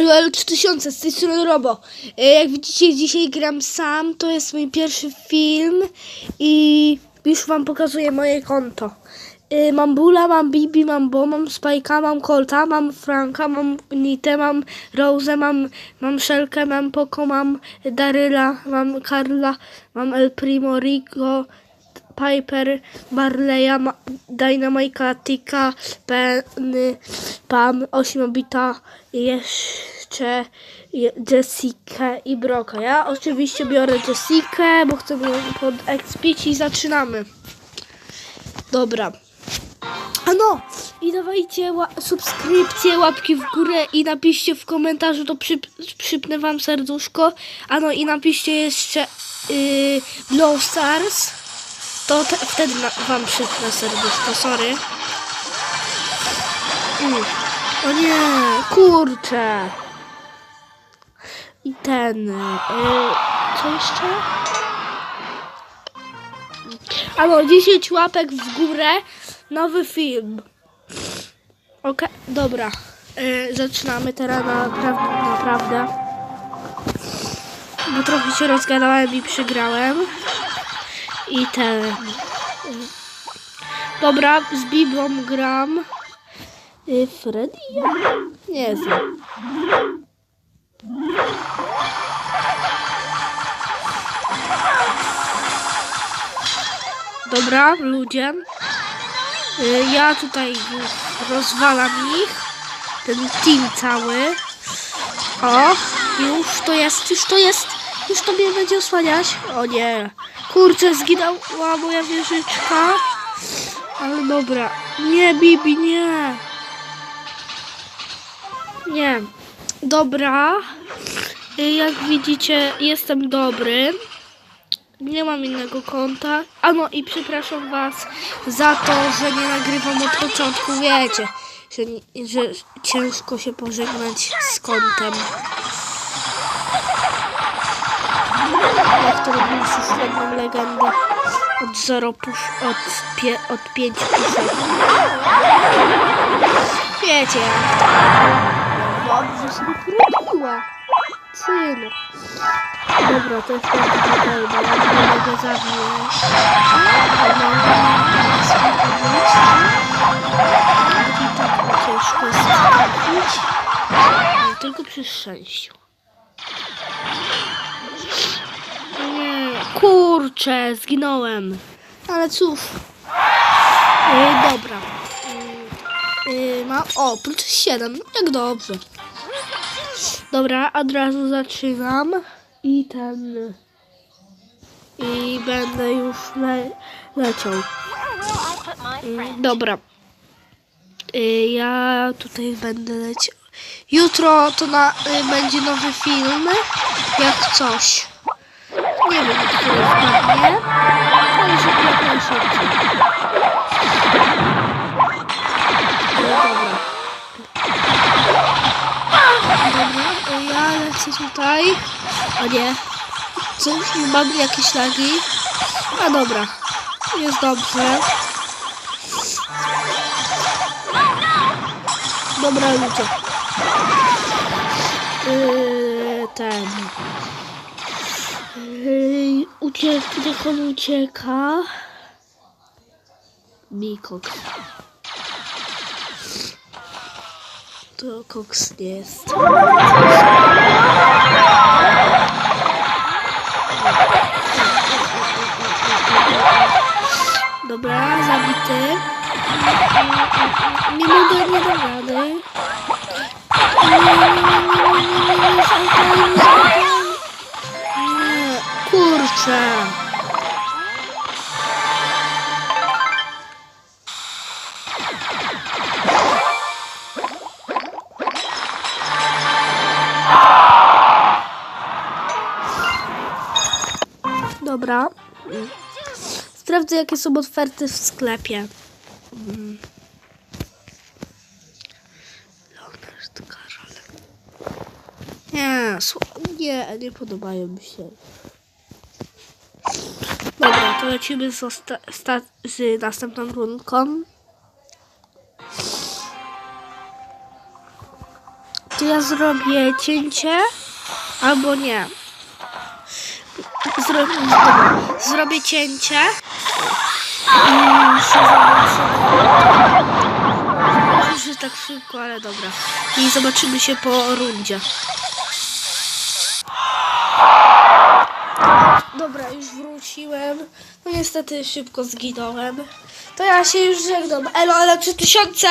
LOL 3000 z tej strony Robo. E, Jak widzicie, dzisiaj gram sam. To jest mój pierwszy film i już wam pokazuję moje konto. E, Mam Bula, mam Bibi, mam Bo, mam Spajka, mam Colta, mam Franka, mam Nitę, mam Rose, mam, mam Szelkę, mam Poco, mam Daryla, mam Karla, mam El Primo, Rico, Piper, Barleya, Ma- Tika, Penny, Pam, Ośmiobita, i jeszcze je- Jessica i Broka. Ja oczywiście biorę Jessikę, bo chcę ją podekspić i zaczynamy. Dobra. A no! I dawajcie subskrypcje, łapki w górę i napiszcie w komentarzu, to przyp przypnę wam serduszko. A no i napiszcie jeszcze yy, Stars. To te, wtedy wam przypnę serduszko, sorry. Mm. O nie, kurczę. I ten. Yy, co jeszcze? A no, 10 łapek w górę. Nowy film. Okej, dobra. Yy, zaczynamy teraz naprawdę, naprawdę. Bo trochę się rozgadałem i przygrałem. I ten. y, Dobra, z Biblą gram. Y, Freddy? Nie znam. Dobra, ludzie. Y, Ja tutaj rozwalam ich. Ten team cały. O, już to jest, już to jest. Już to mnie będzie osłaniać. O nie. Kurczę, zginęła moja wieżyczka. Ale dobra. Nie, Bibi, nie. Nie. Dobra. Y, Jak widzicie, jestem dobry. Nie mam innego konta. A no i przepraszam was za to, że nie nagrywam od początku. Wiecie, że, że ciężko się pożegnać z kontem. Jak to robił systemem legendę od 0 push, od, pie, od 5 puszek. Wiecie jak to. Synu. Dobra, to jest tak tutaj, bo ja nie mogę zabić. I tak ciężko jest trafić. Tylko przy szczęściu. Nie, kurczę, zginąłem. Ale cóż. Yy, dobra. Yy, ma, o, plus 7. Jak dobrze. Dobra, od razu zaczynam. I ten. I będę już le leciał. Y, Dobra. Y, Ja tutaj będę leciał. Jutro to na, y, będzie nowy film. Jak coś. Nie wiem, który wpadnie. Ale żeby jak lecę tutaj. O nie. Cóż, mam jakieś lagi. A dobra. Jest dobrze. Dobra, ludzie. Yy, ten. Yy, uciek, jak on ucieka. Mikoks. To koks nie jest. Dobra, zabity. Nie mogę, nie dam rady. Nie, Dobra. Sprawdzę, jakie są oferty w sklepie. Nie, nie, nie podobają mi się. Dobra, to lecimy z, z następną rundką. to ja zrobię cięcie albo nie. Zrobię cięcie. Się zobaczymy. Może, że tak szybko, ale dobra. I zobaczymy się po rundzie. Dobra, już wróciłem. No niestety szybko zginąłem. To ja się już żegnam. Elo, elo 3000!